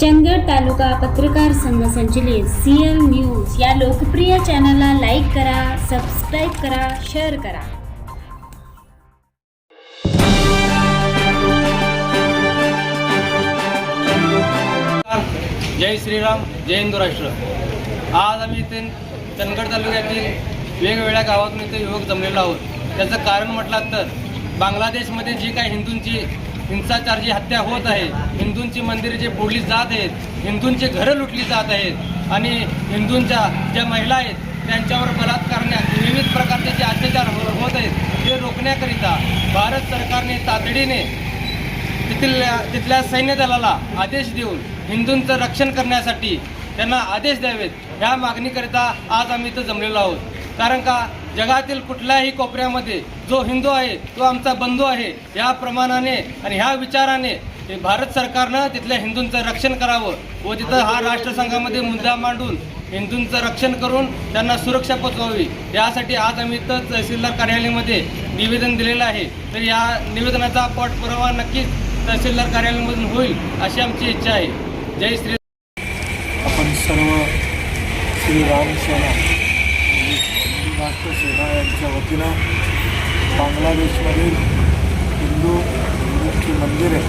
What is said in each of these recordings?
चंदगड तालुका पत्रकार संघ संचलित सीएल न्यूज या लोकप्रिय चॅनलला लाईक करा सबस्क्राईब करा शेअर करा. जय श्रीराम जय हिंदू राष्ट्र. आज आम्ही इथे चंदगड तालुक्यातील वेगवेगळ्या गावातून इथे युवक जमलेलो आहोत. त्याचं कारण म्हटलं तर बांगलादेशमध्ये जी काही हिंदूंची हिंसाचारची हत्या होत आहे हिंदूंची मंदिरे जे फोडली जात आहेत हिंदूंची घरं लुटली जात आहेत आणि हिंदूंच्या ज्या महिला आहेत त्यांच्यावर बलात्कारण्यात विविध प्रकारचे जे अत्याचार हो- होत आहेत ते रोखण्याकरिता भारत सरकारने तातडीने तिथल्या तिथल्या सैन्य दलाला आदेश देऊन हिंदूंचं रक्षण करण्यासाठी त्यांना आदेश द्यावेत. ह्या मागणीकरिता आज आम्ही इथं जमलेलो आहोत. कारण का जगातील कुठल्याही कोपऱ्यामध्ये जो हिंदू आहे तो आमचा बंधू आहे या प्रमाणाने आणि ह्या विचाराने भारत सरकारनं तिथल्या हिंदूंचं रक्षण करावं व तिथं हा राष्ट्रसंघामध्ये मुद्दा मांडून हिंदूंचं रक्षण करून त्यांना सुरक्षा पोचवावी. यासाठी आज आम्ही इथं तहसीलदार कार्यालयामध्ये निवेदन दिलेलं आहे. तर या निवेदनाचा पाठपुरावा नक्कीच तहसीलदार कार्यालयामधून होईल अशी आमची इच्छा आहे. जय श्री आपण सर्व श्री राम सेना हिंदू राष्ट्र सेना यांच्या वतीनं बांगलादेशमधील हिंदू हिंदूंची मंदिरे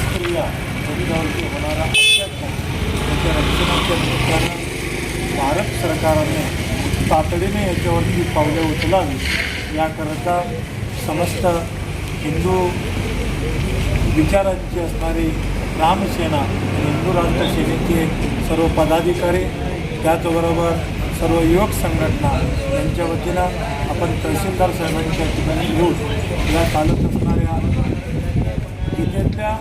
स्त्रिया त्यांच्यावरती होणारा अत्याचार त्याच्या रक्षणाच्या निमित्तानं भारत सरकारने तातडीने याच्यावरती पावले उचलावी याकरता समस्त हिंदू विचारांची असणारी रामसेना हिंदू राष्ट्र सेनेचे सर्व पदाधिकारी त्याचबरोबर सर्व युवक संघटना यांच्या वतीनं आपण तहसीलदार साहेबांच्या ठिकाणी येऊन या चालत असणाऱ्या गीतेतल्या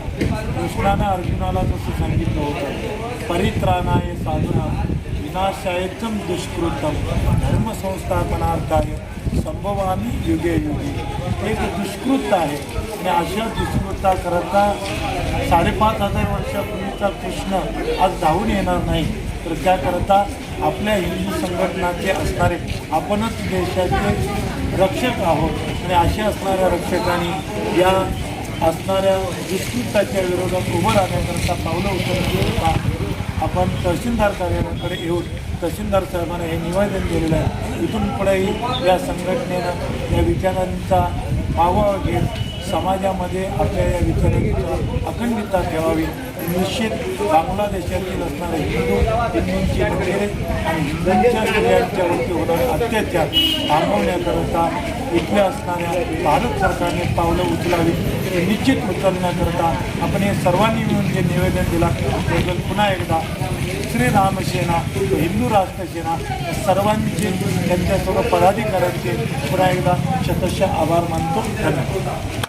कृष्णानं अर्जुनाला जसं सांगितलं होतं परित्राणाय साधना विनाशायचम दुष्कृतम धर्मसंस्थापनार्थाय संभवामी युगे युगे. हे एक दुष्कृत आहे. आणि अशा दुष्कृताकरता साडेपाच हजार वर्षापूर्वीचा कृष्ण आज धावून येणार नाही. तर त्याकरता आपल्या हिंदू संघटनाचे असणारे आपणच देशाचे रक्षक आहोत. आणि अशा असणाऱ्या रक्षकांनी या असणाऱ्या दुष्कृताच्या विरोधात उभं राहण्याकरता पावलं उचलण्याकरता आपण तहसीलदार कार्यालयाकडे येऊन तहसीलदार साहेबांना हे निवेदन दिलेलं आहे. इथून पुढेही या संघटनेनं या विचारांचा मागोवा घेत समाजामध्ये आपल्या या विचारांची अखंडता ठेवावी. निश्चित बांगलादेशातील असणारे हिंदू हिंदूंची मंदिरे आणि हिंदूंच्या स्त्रियांच्यावरती होणारे अत्याचार थांबवण्याकरता इथल्या असणाऱ्या भारत सरकारने पावलं उचलावी ते निश्चित उचलण्याकरता आपण हे सर्वांनी मिळून जे निवेदन दिला त्याबद्दल पुन्हा एकदा श्रीरामसेना हिंदू राष्ट्र सेना सर्वांचे त्यांच्या सर्व पदाधिकाऱ्यांचे पुन्हा एकदा शतश आभार मानतो. धन्यवाद.